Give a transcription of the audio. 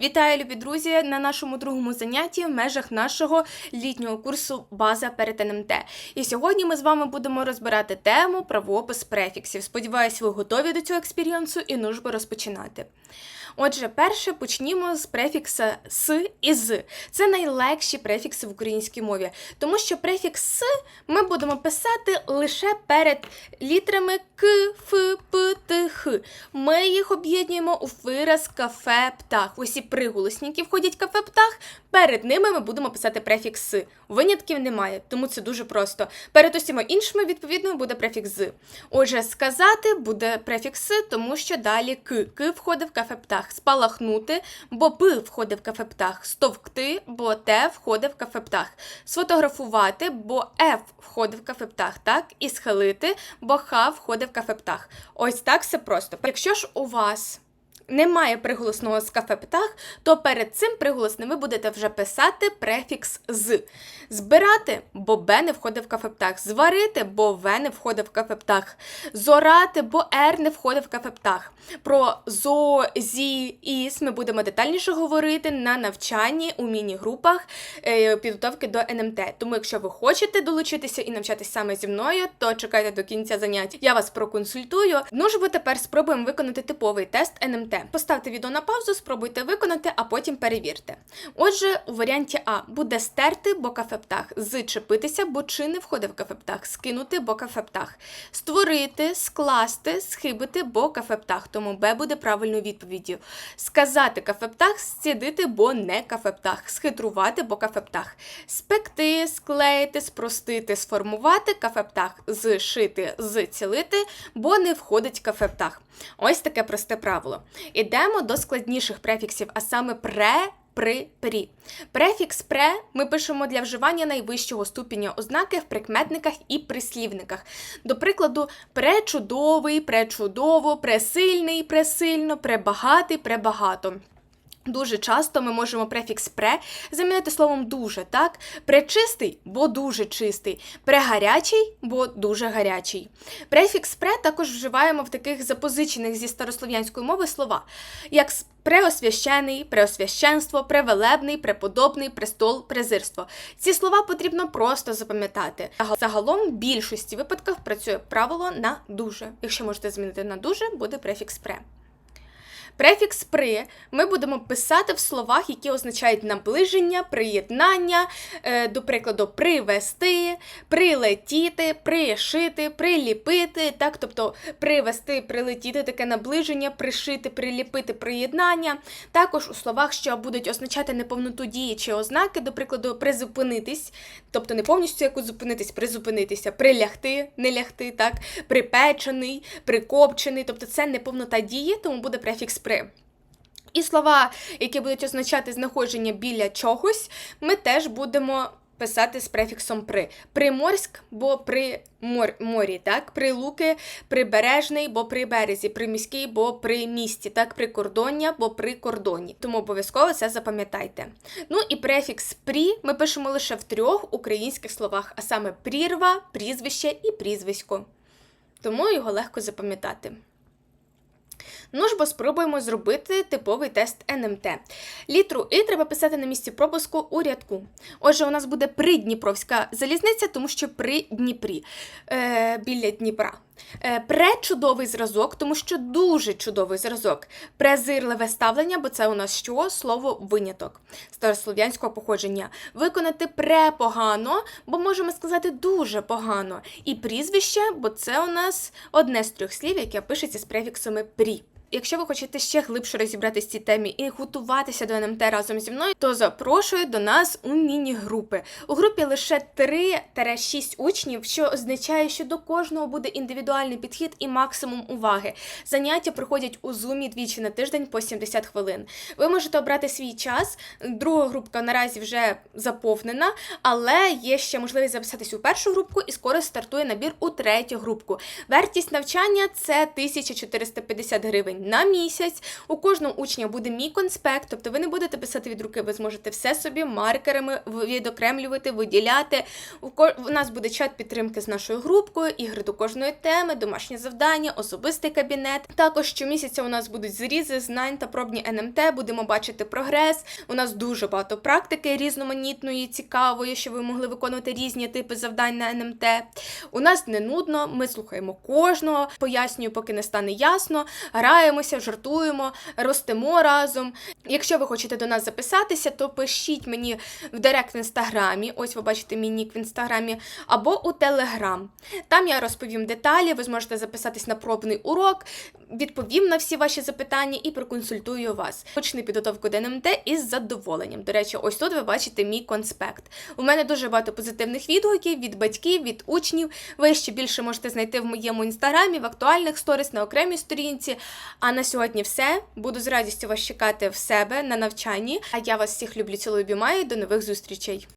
Вітаю, любі друзі, на нашому другому занятті в межах нашого літнього курсу База перед НМТ. І сьогодні ми з вами будемо розбирати тему правопис префіксів. Сподіваюсь, ви готові до цього експірієнсу і нужбо розпочинати. Отже, перше почнімо з префікса с і з. Це найлегші префікси в українській мові, тому що префікс с ми будемо писати лише перед літерами к, ф, п, т, х. Ми їх об'єднуємо у вираз кафе птах. Усі приголосні, які входять кафе птах. Перед ними ми будемо писати префікс с. Винятків немає, тому це дуже просто. Перед усіма іншими, відповідно, буде префікс з. Отже, сказати буде префікс с, тому що далі к. К входить в кафе птах. Спалахнути, бо п входить в кафе птах. Стовкти, бо те входить в кафе птах. Сфотографувати, бо ф входить в кафе птах, так? І схилити, бо х входить в кафе птах. Ось так все просто. Якщо ж у вас немає приголосного з кафе птах, то перед цим приголосним ви будете вже писати префікс з. Збирати, бо Б не входить в кафе птах. Зварити, бо В не входить в кафе птах. Зорати, бо Р не входить в кафе птах. Про зо, зі, іс ми будемо детальніше говорити на навчанні у міні-групах е, підготовки до НМТ. Тому, якщо ви хочете долучитися і навчатись саме зі мною, то чекайте до кінця занять. Я вас проконсультую. Ну ж, ви тепер спробуємо виконати типовий тест НМТ. Поставте відео на паузу, спробуйте виконати, а потім перевірте. Отже, у варіанті А буде стерти, бо кафе птах, зчепитися, бо чи не входить в кафе птах, скинути, бо кафе птах, створити, скласти, схибити, бо кафе птах. Тому Б буде правильною відповіддю. Сказати кафе птах, зцідити, бо не кафе птах, схитрувати, бо кафе птах, спекти, склеїти, спростити, сформувати кафе птах, зшити, зцілити, бо не входить кафе птах. Ось таке просте правило. Ідемо до складніших префіксів, а саме пре. При, прі. Префікс пре ми пишемо для вживання найвищого ступеня ознаки в прикметниках і прислівниках. До прикладу, пречудовий, пречудово, пресильний, пресильно, пребагатий, пребагато. Дуже часто ми можемо префікс пре замінити словом дуже, так? Пречистий, бо дуже чистий, прегарячий, бо дуже гарячий. Префікс пре також вживаємо в таких запозичених зі старослов'янської мови слова, як преосвящений, преосвященство, превелебний, преподобний, престол, презирство. Ці слова потрібно просто запам'ятати. Загал- Загалом в більшості випадків працює правило на дуже. Якщо можете змінити на дуже, буде префікс пре. Префікс при ми будемо писати в словах, які означають наближення, приєднання, е, до прикладу, привести, прилетіти, пришити, приліпити. Так, тобто привести, прилетіти, таке наближення, пришити, приліпити, приєднання. Також у словах, що будуть означати неповноту дії чи ознаки, до прикладу, призупинитись, тобто не повністю якось зупинитись, призупинитися, прилягти, не лягти, так, припечений, прикопчений, тобто це неповнота дії, тому буде префікс при. І слова, які будуть означати знаходження біля чогось, ми теж будемо писати з префіксом при. Приморськ, бо при мор, морі, так? Прилуки, прибережний, бо при березі, приміський, бо при місті, так? Прикордоння, бо при кордоні. Тому обов'язково це запам'ятайте. Ну і префікс прі ми пишемо лише в трьох українських словах, а саме прірва, прізвище і прізвисько. Тому його легко запам'ятати. Ну ж бо спробуємо зробити типовий тест НМТ. Літру І треба писати на місці пропуску у рядку. Отже, у нас буде придніпровська залізниця, тому що при Дніпрі, е, біля Дніпра. Е, пречудовий зразок, тому що дуже чудовий зразок. Презирливе ставлення, бо це у нас що? Слово виняток старослов'янського походження. Виконати препогано, бо можемо сказати дуже погано. І прізвище, бо це у нас одне з трьох слів, яке пишеться з префіксами прі. Якщо ви хочете ще глибше розібратися в цій темі і готуватися до НМТ разом зі мною, то запрошую до нас у міні-групи. У групі лише 3-6 учнів, що означає, що до кожного буде індивідуальний підхід і максимум уваги. Заняття проходять у зумі двічі на тиждень по 70 хвилин. Ви можете обрати свій час. Друга групка наразі вже заповнена, але є ще можливість записатись у першу групку і скоро стартує набір у третю групку. Вартість навчання це 1450 гривень. Гривень на місяць. У кожного учня буде мій конспект, тобто ви не будете писати від руки, ви зможете все собі маркерами відокремлювати, виділяти. У, нас буде чат підтримки з нашою групкою, ігри до кожної теми, домашні завдання, особистий кабінет. Також щомісяця у нас будуть зрізи, знань та пробні НМТ. Будемо бачити прогрес. У нас дуже багато практики різноманітної, цікавої, що ви могли виконувати різні типи завдань на НМТ. У нас не нудно, ми слухаємо кожного, пояснюю, поки не стане ясно, граємося, жартуємо, ростемо разом. Якщо ви хочете до нас записатися, то пишіть мені в директ в інстаграмі. Ось ви бачите мій нік в інстаграмі, або у Телеграм. Там я розповім деталі. Ви зможете записатись на пробний урок, відповім на всі ваші запитання і проконсультую вас. Почни підготовку до із задоволенням. До речі, ось тут ви бачите мій конспект. У мене дуже багато позитивних відгуків від батьків, від учнів. Ви ще більше можете знайти в моєму інстаграмі, в актуальних сторіс, на окремій сторінці. А на сьогодні все. Буду з радістю вас чекати в себе на навчанні. А я вас всіх люблю, цілую, обіймаю. До нових зустрічей.